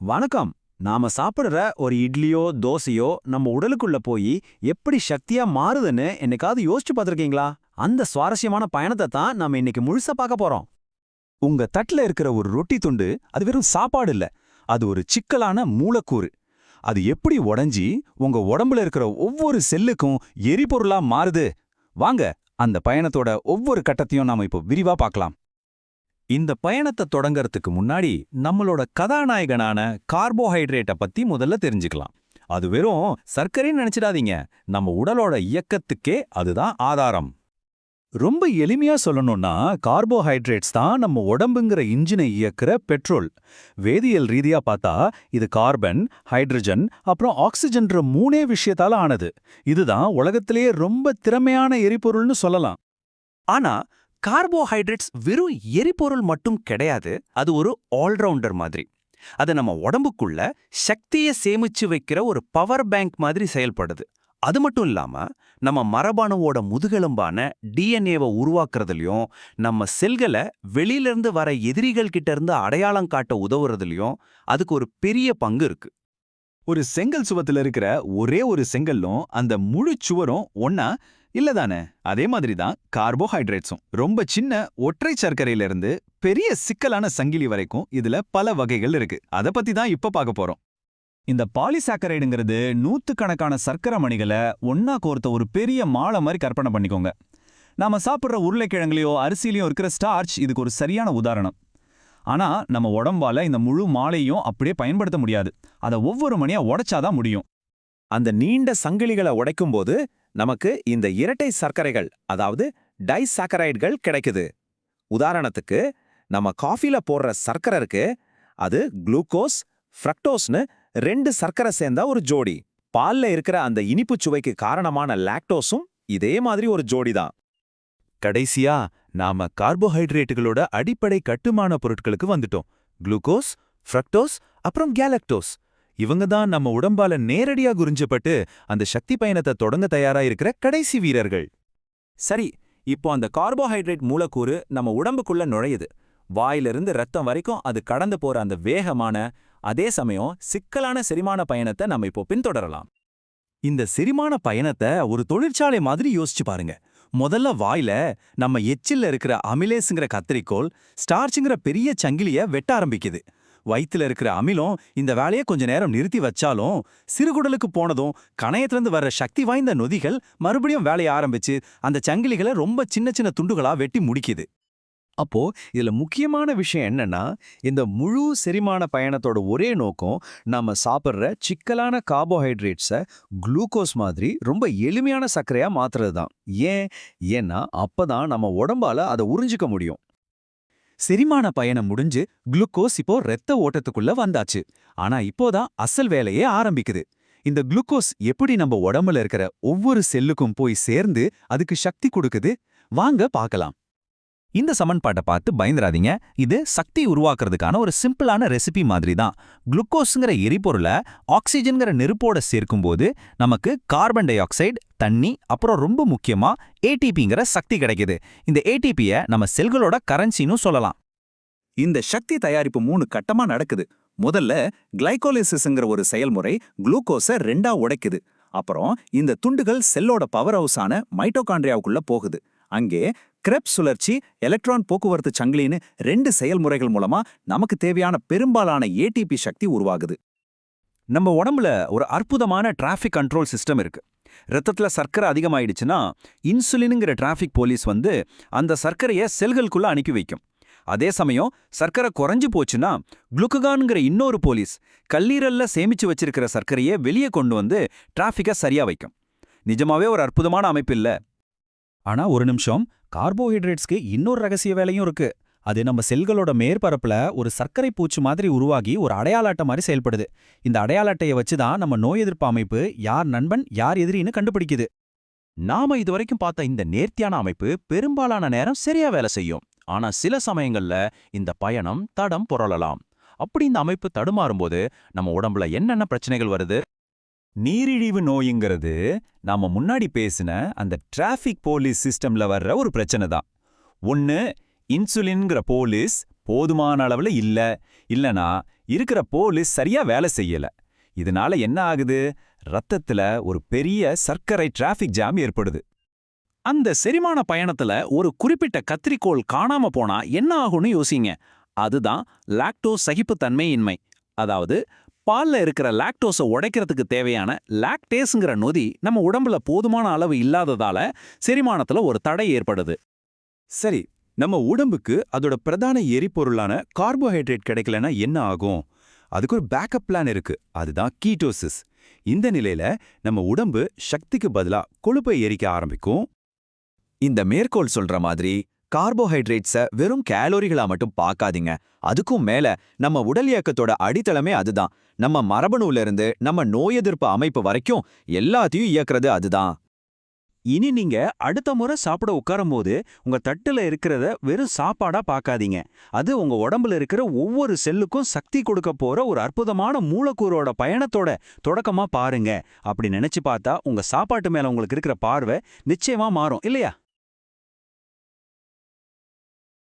வணக்கம். நாம சாப்பிடுற ஒரு இட்லியோ தோசையோ நம்ம உடலுக்குள்ள போய் எப்படி சக்தியா மாறுதுன்னு என்னைக்காவது யோசிச்சு பார்த்துருக்கீங்களா? அந்த சுவாரஸ்யமான பயணத்தை தான் நாம இன்னைக்கு முழுசா பார்க்க போறோம். உங்க தட்டுல இருக்கிற ஒரு ரொட்டி துண்டு அது வெறும் சாப்பாடு இல்ல அது ஒரு சிக்கலான மூலக்கூறு. அது எப்படி உடைஞ்சி உங்க உடம்புல இருக்கிற ஒவ்வொரு செல்லுக்கும் எரிபொருளா மாறுது? வாங்க அந்த பயணத்தோட ஒவ்வொரு கட்டத்தையும் நாம இப்போ விரிவா பார்க்கலாம். இந்த பயணத்தை தொடங்கறதுக்கு முன்னாடி நம்மளோட கதாநாயகனான கார்போஹைட்ரேட்டை பத்தி முதல்ல தெரிஞ்சுக்கலாம். அது வெறும் சர்க்கரைன்னு நினைச்சிடாதீங்க. நம்ம உடலோட இயக்கத்துக்கே அதுதான் ஆதாரம். ரொம்ப எளிமையா சொல்லணும்னா கார்போஹைட்ரேட்ஸ் தான் நம்ம உடம்புங்கிற இன்ஜினை இயக்குற பெட்ரோல். வேதியியல் ரீதியா பார்த்தா இது கார்பன் ஹைட்ரஜன் அப்புறம் ஆக்சிஜன்ற மூணே விஷயத்தால ஆனது. இதுதான் உலகத்திலேயே ரொம்ப திறமையான எரிபொருள்னு சொல்லலாம். ஆனா கார்போஹைட்ரேட்ஸ் வெறும் எரிபொருள் மட்டும் கிடையாது அது ஒரு ஆல்ரவுண்டர் மாதிரி. அது நம்ம உடம்புக்குள்ள சக்தியை சேமிச்சு வைக்கிற ஒரு பவர் பேங்க் மாதிரி செயல்படுது. அது மட்டும் இல்லாம நம்ம மரபணுவோட முதுகெலும்பான டிஎன்ஏவை உருவாக்குறதுலயும் நம்ம செல்களை வெளியிலிருந்து வர எதிரிகள் கிட்ட இருந்து அடையாளம் காட்ட உதவுறதுலயும் அதுக்கு ஒரு பெரிய பங்கு இருக்கு. ஒரு செங்கல் சுவத்துல இருக்கிற ஒரே ஒரு செங்கல்லும் அந்த முழு சுவரும் ஒன்னா இல்லதானே அதே மாதிரி தான் கார்போஹைட்ரேட்ஸும். ரொம்ப சின்ன ஒற்றை சர்க்கரையில இருந்து பெரிய சிக்கலான சங்கிலி வரைக்கும் இதுல பல வகைகள் இருக்கு. அத பத்தி தான் இப்ப பார்க்க போறோம். இந்த பாலிசாக்கரைடுங்கிறது நூத்துக்கணக்கான சர்க்கரை மணிகளை ஒன்னா கோர்த்த ஒரு பெரிய மாலை மாதிரி கற்பனை பண்ணிக்கோங்க. நாம சாப்பிடுற உருளைக்கிழங்குலையோ அரிசிலையோ இருக்கிற ஸ்டார்ச் இதுக்கு ஒரு சரியான உதாரணம். ஆனா நம்ம உடம்பால இந்த முழு மாலையும் அப்படியே பயன்படுத்த முடியாது. அதை ஒவ்வொரு மணியா உடைச்சாதான் முடியும். அந்த நீண்ட சங்கிலிகளை உடைக்கும்போது நமக்கு இந்த இரட்டை சர்க்கரைகள் அதாவது டைசாக்கரைடுகள் கிடைக்குது. உதாரணத்துக்கு நம்ம காஃபில போடுற சர்க்கரை இருக்கு அது குளுக்கோஸ் ஃப்ரக்டோஸ்னு ரெண்டு சர்க்கரை சேர்ந்தா ஒரு ஜோடி. பால்ல இருக்கிற அந்த இனிப்பு சுவைக்கு காரணமான லாக்டோஸும் இதே மாதிரி ஒரு ஜோடி தான் கடைசியா நாம கார்போஹைட்ரேட்டுகளோட அடிப்படை கட்டுமான பொருட்களுக்கு வந்துட்டோம். குளுக்கோஸ் ஃப்ரக்டோஸ் அப்புறம் கேலக்டோஸ் இவங்க தான் நம்ம உடம்பால நேரடியா குறிஞ்சப்பட்டு அந்த சக்தி பயணத்தை தொடங்க தயாரா இருக்கிற கடைசி வீரர்கள். சரி இப்போ அந்த கார்போஹைட்ரேட் மூலக்கூறு நம்ம உடம்புக்குள்ள நுழையுது. வாயிலிருந்து ரத்தம் வரைக்கும் அது கடந்து போற அந்த வேகமான அதே சமயம் சிக்கலான செரிமான பயணத்தை நம்ம இப்போ பின்தொடரலாம். இந்த செரிமான பயணத்தை ஒரு தொழிற்சாலை மாதிரி யோசிச்சு பாருங்க. முதல்ல வாயில நம்ம எச்சில்ல இருக்கிற அமிலேஸுங்கிற கத்திரிக்கோள் ஸ்டார்ச்சுங்கிற பெரிய சங்கிலிய வெட்ட ஆரம்பிக்குது. வயித்துல இருக்கிற அமிலம் இந்த வேலையை கொஞ்ச நேரம் நிறுத்தி வச்சாலும் சிறுகுடலுக்கு போனதும் கணையத்திலிருந்து வர்ற சக்தி வாய்ந்த நொதிகள் மறுபடியும் வேலையை ஆரம்பிச்சு அந்த சங்கிலிகளை ரொம்ப சின்ன சின்ன துண்டுகளா வெட்டி முடிக்குது. அப்போ இதுல முக்கியமான விஷயம் என்னன்னா இந்த முழு செரிமான பயணத்தோட ஒரே நோக்கம் நாம சாப்பிட்ற சிக்கலான கார்போஹைட்ரேட்ஸை குளுக்கோஸ் மாதிரி ரொம்ப எளிமையான சர்க்கரையா மாத்துறது தான் ஏன்? ஏன்னா அப்பதான் நம்ம உடம்பால அதை உறிஞ்சிக்க முடியும். செரிமான பயணம் முடிஞ்சு குளுக்கோஸ் இப்போ இரத்த ஓட்டத்துக்குள்ள வந்தாச்சு. ஆனா இப்போதான் அசல் வேலையே ஆரம்பிக்குது. இந்த குளுக்கோஸ் எப்படி நம்ம உடம்புல இருக்கிற ஒவ்வொரு செல்லுக்கும் போய் சேர்ந்து அதுக்கு சக்தி கொடுக்குது? வாங்க பார்க்கலாம். இந்த சமன்பாட்டை பார்த்து பயந்துராதீங்க இது சக்தி உருவாக்குறதுக்கான ஒரு சிம்பிளான ரெசிபி மாதிரி தான் குளுக்கோஸுங்கிற எரிபொருளை ஆக்சிஜன்கிற நெருப்போட சேர்க்கும்போது நமக்கு கார்பன் டை ஆக்சைடு தண்ணி அப்புறம் ரொம்ப முக்கியமா ஏடிபிங்கிற சக்தி கிடைக்குது. இந்த ஏடிபியை நம்ம செல்களோட கரன்சின்னு சொல்லலாம். இந்த சக்தி தயாரிப்பு மூணு கட்டமா நடக்குது. முதல்ல கிளைகோலிசிஸ்ங்கிற ஒரு செயல்முறை குளுக்கோஸை ரெண்டா உடைக்குது. அப்புறம் இந்த துண்டுகள் செல்லோட பவர் ஹவுஸான மைட்டோகாண்ட்ரியாவுக்குள்ள போகுது. அங்கே கிரெப் சுழற்சி எலக்ட்ரான் போக்குவரத்து சங்கிலின்னு ரெண்டு செயல்முறைகள் மூலமா நமக்கு தேவையான பெரும்பாலான ஏடிபி சக்தி உருவாகுது. நம்ம உடம்புல ஒரு அற்புதமான டிராஃபிக் கண்ட்ரோல் சிஸ்டம் இருக்கு. ரத்தத்துல சர்க்கரை அதிகமாயிடுச்சுன்னா இன்சுலினுங்கிற டிராஃபிக் போலீஸ் வந்து அந்த சர்க்கரையை செல்களுக்குள்ள அனுப்பி வைக்கும். அதே சமயம் சர்க்கரை குறைஞ்சு போச்சுன்னா குளுக்ககான்ங்கிற இன்னொரு போலீஸ் கல்லீரல்ல சேமிச்சு வச்சிருக்கிற சர்க்கரையை வெளியே கொண்டு வந்து டிராஃபிக்கை சரியா வைக்கும். நிஜமாவே ஒரு அற்புதமான அமைப்பு இல்ல. ஆனா ஒரு நிமிஷம். கார்போஹைட்ரேட்ஸ்க்கு இன்னொரு ரகசிய வேலையும் இருக்கு. அது நம்ம செல்களோட மேற்பரப்புல ஒரு சர்க்கரை பூச்சு மாதிரி உருவாகி ஒரு அடையாள அட்டை மாதிரி செயல்படுது. இந்த அடையாள அட்டையை வச்சு தான் நம்ம நோய் எதிர்ப்பு அமைப்பு யார் நண்பன் யார் எதிரின்னு கண்டுபிடிக்குது. நாம இதுவரைக்கும் பார்த்த இந்த நேர்த்தியான அமைப்பு பெரும்பாலான நேரம் சரியா வேலை செய்யும். ஆனா சில சமயங்கள்ல இந்த பயணம் தடம் புரளலாம். அப்படி இந்த அமைப்பு தடுமாறும்போது நம்ம உடம்புல என்னென்ன பிரச்சனைகள் வருது? நீரிழிவு நோய்ங்கிறது நாம முன்னாடி பேசின அந்த டிராஃபிக் போலீஸ் சிஸ்டம்ல வர்ற ஒரு பிரச்சனை தான். ஒன்னு இன்சுலின்ங்கிற போலீஸ் போதுமான அளவுல இல்ல இல்லனா இருக்கிற போலீஸ் சரியா வேலை செய்யல. இதனால என்ன ஆகுது? ரத்தத்துல ஒரு பெரிய சர்க்கரை டிராஃபிக் ஜாம் ஏற்படுது. அந்த செரிமான பயணத்துல ஒரு குறிப்பிட்ட கத்திரிக்கோள் காணாம போனா என்ன ஆகும்னு யோசிங்க. அதுதான் லாக்டோஸ் சகிப்புத்தன்மையின்மை. அதாவது பால்ல இருக்கிற லாக்டோஸை உடைக்கிறதுக்கு தேவையான லாக்டேஸுங்கிற நொதி நம்ம உடம்புல போதுமான அளவு இல்லாததால செரிமானத்துல ஒரு தடை ஏற்படுது. சரி நம்ம உடம்புக்கு அதோட பிரதான எரிபொருளான கார்போஹைட்ரேட் கிடைக்கலனா என்ன ஆகும்? அதுக்கு ஒரு பேக்கப் பிளான் இருக்கு அதுதான் கீட்டோசிஸ் இந்த நிலையில நம்ம உடம்பு சக்திக்கு பதிலா கொழுப்பை எரிக்க ஆரம்பிக்கும். இந்த மேற்கோள் சொல்ற மாதிரி கார்போஹைட்ரேட்ஸ வெறும் கேலோரிகளா மட்டும் பார்க்காதீங்க அதுக்கும் மேல நம்ம உடல் இயக்கத்தோட அடித்தளமே அதுதான். நம்ம மரபணுல இருந்து நம்ம நோய் எதிர்ப்பு அமைப்பு வரைக்கும் எல்லாத்தையும் இயக்குறது அதுதான். இனி நீங்க அடுத்த முறை சாப்பிட உட்காரும்போது உங்க தட்டுல இருக்கிறத வெறும் சாப்பாடா பார்க்காதீங்க அது உங்க உடம்புல இருக்கிற ஒவ்வொரு செல்லுக்கும் சக்தி கொடுக்க போற ஒரு அற்புதமான மூலக்கூறோட பயணத்தோட தொடக்கமா பாருங்க. அப்படி நினைச்சு பார்த்தா உங்க சாப்பாட்டு மேல உங்களுக்கு இருக்கிற பார்வை நிச்சயமா மாறும் இல்லையா?